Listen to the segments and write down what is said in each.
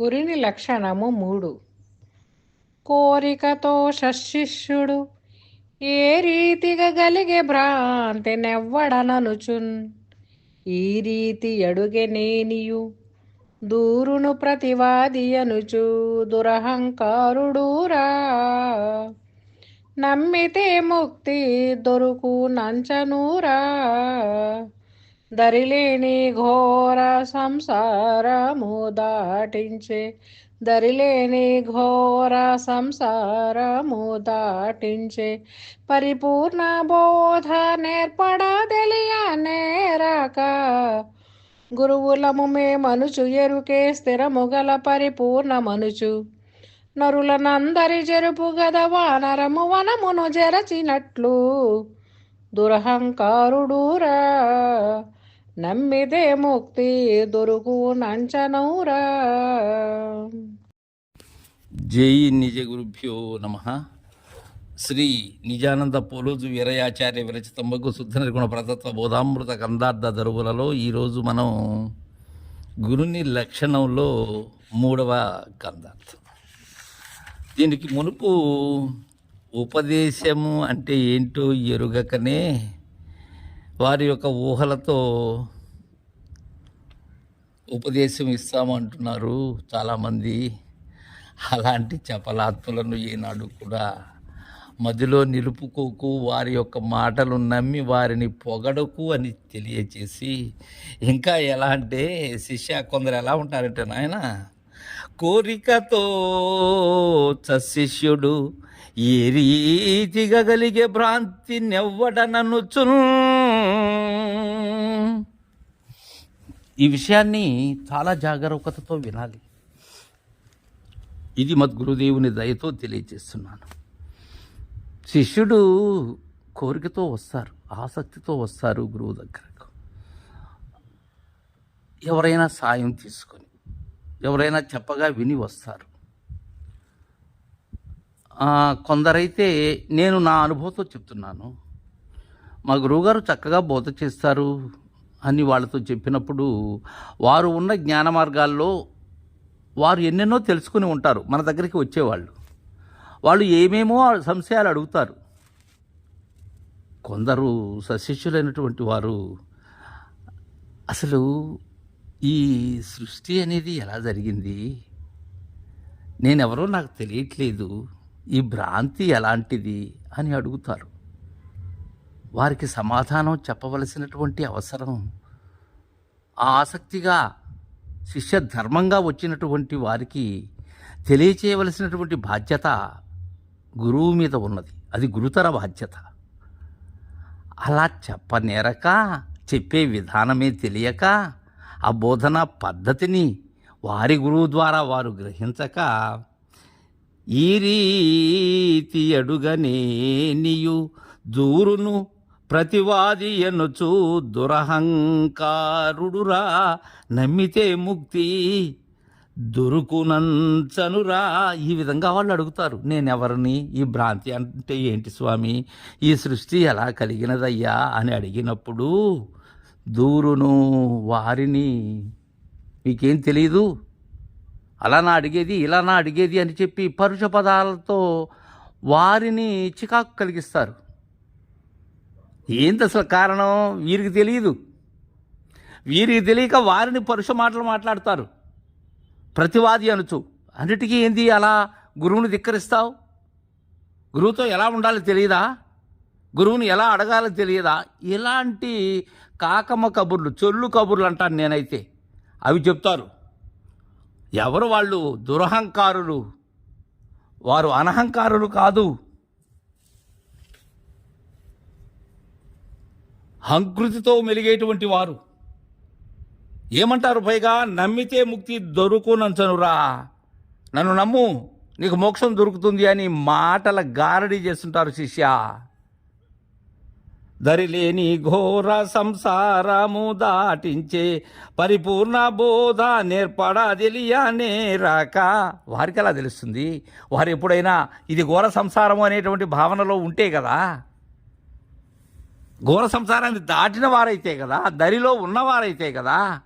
గురిని లక్షణము మూడు. కోరికతో షశిష్యుడు ఏ రీతిగా గలిగే భ్రాంతి నెవ్వడననుచున్. ఈ రీతి అడుగే నేనియు దూరును ప్రతివాది అనుచు దురహంకారుడూరా. నమ్మితే ముక్తి దొరుకు నంచనూరా. దరిలేని ఘోర సంసారము దాటించే. దరిలేని ఘోర సంసారము దాటించే. పరిపూర్ణ బోధ నేర్పడ తెలియ నేరక. గురువులము మే మనుచు ఎరుకే స్థిరము గల పరిపూర్ణ మనుచు. నరులనందరి జరుపు గద వానరము వనమును జరచినట్లు. దురహంకారుడూరా. నమ్మిదే ముక్తి దొరుకు నంచనౌరా జై నిజ గురుభ్యో నమ. శ్రీ నిజానంద పోలోజు వీరయాచార్య విరచితంబకు శుద్ధ నిర్గుణ ప్రతత్వ బోధామృత కందార్థ దరువులలో ఈరోజు మనం గురుని లక్షణంలో మూడవ కందార్థం. దీనికి మునుపు ఉపదేశము అంటే ఏంటో ఎరుగకనే వారి యొక్క ఊహలతో ఉపదేశం ఇస్తామంటున్నారు చాలామంది. అలాంటి చపలాత్ములను ఈనాడు కూడా మదిలో నిలుపుకోకు వారి యొక్క మాటలు నమ్మి వారిని పొగడకు అని తెలియచేసి ఇంకా ఎలా అంటే శిష్య కొందరు ఎలా ఉంటారంటే నాయన? కోరికతో శిష్యుడు ఏ రీతిగా కలిగే భ్రాంతి నెవ్వడననుచున్ ఈ విషయాన్ని చాలా జాగరూకతతో వినాలి. ఇది మద్గురుదేవుని దయతో తెలియజేస్తున్నాను. శిష్యుడు కోరికతో వస్తారు ఆసక్తితో వస్తారు గురువు దగ్గరకు. ఎవరైనా సాయం తీసుకొని ఎవరైనా చెప్పగా విని వస్తారు. కొందరైతే నేను నా అనుభవంతో చెప్తున్నాను. మా గురువుగారు చక్కగా బోధ చేస్తారు. అని వాళ్ళతో చెప్పినప్పుడు వారు ఉన్న జ్ఞాన మార్గాల్లో వారు ఎన్నెన్నో తెలుసుకుని ఉంటారు. మన దగ్గరికి వచ్చేవాళ్ళు. వాళ్ళు ఏమేమో సంశయాలు అడుగుతారు. కొందరు సశిష్యులైనటువంటి వారు అసలు ఈ సృష్టి అనేది ఎలా జరిగింది? నేనెవరో నాకు తెలియట్లేదు. ఈ భ్రాంతి ఎలాంటిది? అని అడుగుతారు. వారికి సమాధానం చెప్పవలసినటువంటి అవసరం. ఆ ఆసక్తిగా శిష్య ధర్మంగా వచ్చినటువంటి వారికి తెలియచేయవలసినటువంటి బాధ్యత గురువు మీద ఉన్నది. అది గురుతర బాధ్యత. అలా చెప్పనేరక చెప్పే విధానమే తెలియక ఆ బోధన పద్ధతిని వారి గురువు ద్వారా వారు గ్రహించక ఈ రీతి అడుగనే నీయు దూరును ప్రతివాది ఎనుచు దురహంకారుడురా నమ్మితే ముక్తి దొరుకునంచనురా. ఈ విధంగా వాళ్ళు అడుగుతారు నేనెవరిని? ఈ భ్రాంతి అంటే ఏంటి స్వామి? ఈ సృష్టి ఎలా కలిగినదయ్యా? అని అడిగినప్పుడు దూరును వారిని మీకేం తెలియదు అలా నా అడిగేది ఇలా నా అడిగేది అని చెప్పి పరుష పదాలతో వారిని చికాకు కలిగిస్తారు. ఏంది అసలు కారణం? వీరికి తెలియదు వీరికి తెలియక వారిని పరుష మాటలు మాట్లాడతారు. ప్రతివాది అనుచు అన్నిటికీ ఏంది అలా గురువుని ధిక్కరిస్తావు? గురువుతో ఎలా ఉండాలో తెలియదా? గురువుని ఎలా అడగాలో తెలియదా? ఇలాంటి కాకమ్మ కబుర్లు చొల్లు కబుర్లు అంటాను నేనైతే. అవి చెప్తారు. ఎవరు వాళ్ళు? దురహంకారులు. వారు అనహంకారులు కాదు. హంకృతితో మెలిగేటువంటి వారు. ఏమంటారు పైగా నమ్మితే ముక్తి దొరుకునంచనురా. నన్ను నమ్ము నీకు మోక్షం దొరుకుతుంది అని మాటల గారడి చేస్తుంటారు శిష్య. దరిలేని ఘోర సంసారము దాటించే పరిపూర్ణ బోధ నేర్పడ తెలియనే రాక. వారికి అలా తెలుస్తుంది? వారు ఎప్పుడైనా ఇది ఘోర సంసారము అనేటువంటి భావనలో ఉంటే కదా? ఘోర సంసారాన్ని దాటిన వారైతే కదా దరిలో ఉన్నవారైతే కదా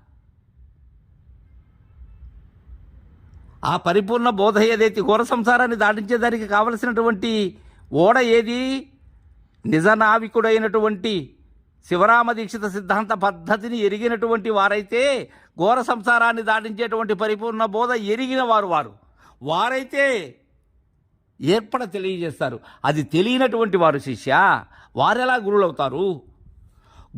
ఆ పరిపూర్ణ బోధ ఏదైతే ఘోర సంసారాన్ని దాటించే దానికి కావలసినటువంటి ఓడ ఏది? నిజనావికుడైనటువంటి శివరామ దీక్షిత సిద్ధాంత పద్ధతిని ఎరిగినటువంటి వారైతే ఘోర సంసారాన్ని దాటించేటువంటి పరిపూర్ణ బోధ ఎరిగిన వారు వారు. వారైతే ఏర్పడ తెలియజేస్తారు. అది తెలియనటువంటి వారు శిష్య వారెలా గురువులవుతారు?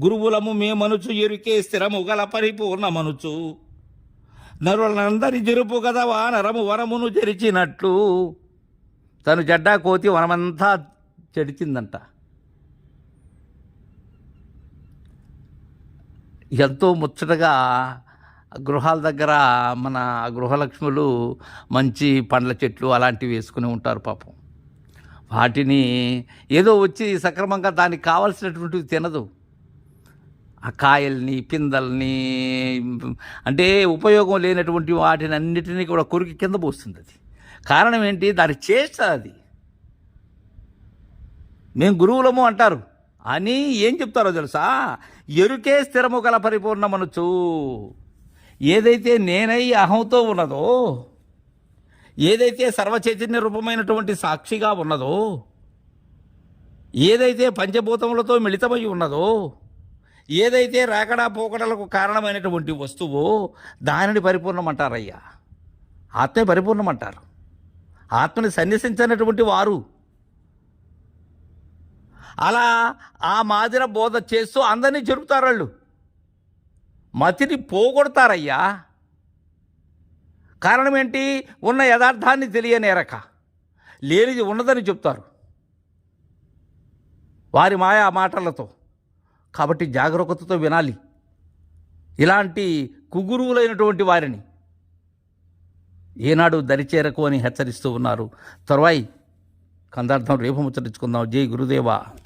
గురువులము మేమనుచు ఎరుకే స్థిరము గల పరిపూర్ణ మనుచు నరులందరి జరుపు గదవా నరము వనమును చెరిచినట్లు తను జడ్డా కోతి వనమంతా చెడిచిందంట. ఎంతో ముచ్చటగా గృహాల దగ్గర మన గృహలక్ష్ములు మంచి పండ్ల చెట్లు అలాంటివి వేసుకుని ఉంటారు పాపం. వాటిని ఏదో వచ్చి సక్రమంగా దానికి కావలసినటువంటివి తినదు. ఆ కాయల్ని పిందల్ని అంటే ఉపయోగం లేనటువంటి వాటిని అన్నిటినీ కూడా కొరికి కింద పోస్తుంది అది. కారణం ఏంటి? దాని చేష్ట అది. మేము గురువులము అంటారు. అని ఏం చెప్తారో తెలుసా? ఎరుకే స్థిరము గల పరిపూర్ణమనుచు. ఏదైతే నేనై అహంతో ఉన్నదో ఏదైతే సర్వచైతన్య రూపమైనటువంటి సాక్షిగా ఉన్నదో ఏదైతే పంచభూతములతో మిళితమై ఉన్నదో ఏదైతే రాకడా పోకడలకు కారణమైనటువంటి వస్తువో దానిని పరిపూర్ణమంటారయ్యా. ఆత్మే పరిపూర్ణమంటారు. ఆత్మని సన్యసించినటువంటి వారు. అలా ఆ మాదిర బోధ చేస్తూ అందరినీ చెరుపుతారు వాళ్ళు. మతిని పోగొడతారయ్యా. కారణం ఏంటి ఉన్న యథార్థాన్ని తెలియనేరక లేనిది ఉన్నదని చెప్తారు. వారి మాయా మాటలతో. కాబట్టి జాగ్రత్తతో వినాలి. ఇలాంటి కుగురువులైనటువంటి వారిని. ఏనాడు దరిచేరకు అని హెచ్చరిస్తూ ఉన్నారు. తర్వాయి కందార్థం రేపు ముచ్చరించుకుందాం జై గురుదేవా.